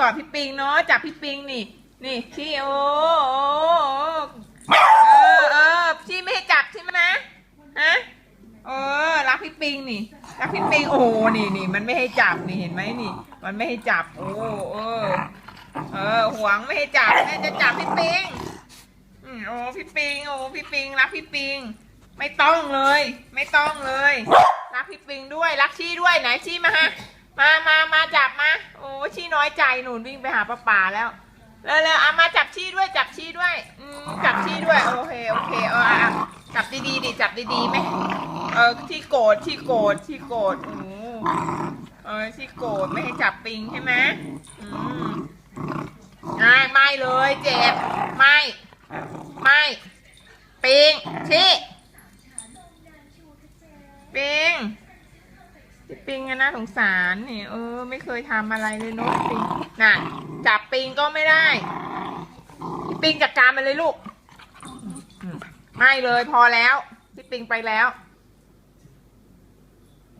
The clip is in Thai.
กอดพี่ปิงเนาะจับพี่ปิงนี่ นี่ชี้โอ้โอ้เออเออชี้ไม่ให้จับใช่ไหมนะฮะเออรักพี่ปิงนี่รักพี่ปิงโอ้นี่นี่มันไม่ให้จับนี่เห็นไหมนี่ มันไม่ให้จับ โอ้เออเออหวงไม่ให้จับแม่จะจับพี่ปิงโอ้พี่ปิงโอ้พี่ปิงรักพี่ปิง ไม่ต้องเลย ไม่ต้องเลย รักพี่ปิงด้วยรักชี้ด้วยไหนชี้มาฮะมามามาจับมา น้อยใจหนูวิ่งไปหาป้าป่าแล้วเร็วๆเอามาจับชี้ด้วยจับชี้ด้วยอืมจับชี้ด้วย โอเคโอเคเอออะจับดีๆดิจับดีๆไหมเออที่โกรธที่โกรธที่โกรธโอ้เออที่โกรธไม่ให้จับปิงใช่ไหมอืมไม่ไม่เลยเจ็บไม่ไม่ปิงชี้ปิง พี่ปิงอะน่าสงสารนี่เออ ไม่เคยทำอะไรเลยเนกปิงน่ะจับปิงก็ไม่ได้พี่ปิงจัดการมันเลยลูก ไม่เลยพอแล้ว พี่ปิงไปแล้ว